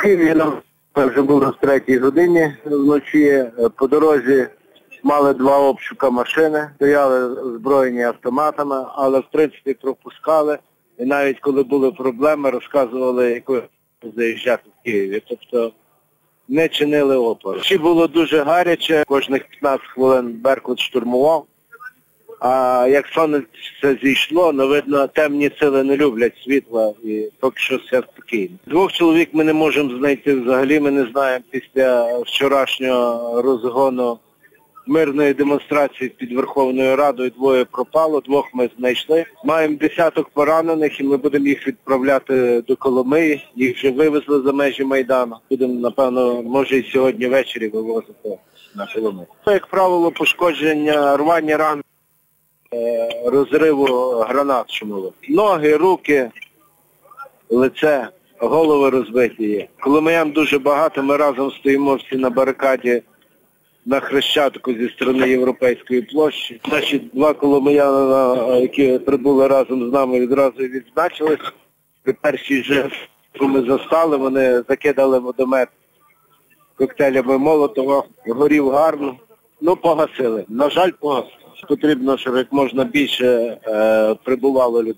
Києві нам вже було в третій годині вночі. По дорозі мали два обшука машини, стояли озброєні автоматами, але в принципі пропускали. І навіть коли були проблеми, розказували, якою заїжджати в Києві. Тобто не чинили опору. Чи було дуже гаряче, кожних 15 хвилин Беркут штурмував. А як сонце зійшло, ну видно, темні сили не люблять світла і поки що все спокійно. Двох чоловік ми не можемо знайти взагалі, ми не знаємо після вчорашнього розгону мирної демонстрації під Верховною Радою двоє пропало, двох ми знайшли. Маємо десяток поранених і ми будемо їх відправляти до Коломиї. Їх вже вивезли за межі Майдану. Будемо, напевно, може і сьогодні ввечері вивозити на Коломию. Як правило, пошкодження, рвання ран, розриву гранат шумових. Ноги, руки, лице, голови розбиті є. Коломиян дуже багато, ми разом стоїмо всі на барикаді на Хрещатику зі сторони Європейської площі. Наші два коломияна, які прибули разом з нами, відразу відзначились. При першій ми застали, вони закидали водомет коктейлями Молотова, горів гарно, ну погасили. На жаль, погасили. Потрібно, щоб як можна більше е, прибувало людей.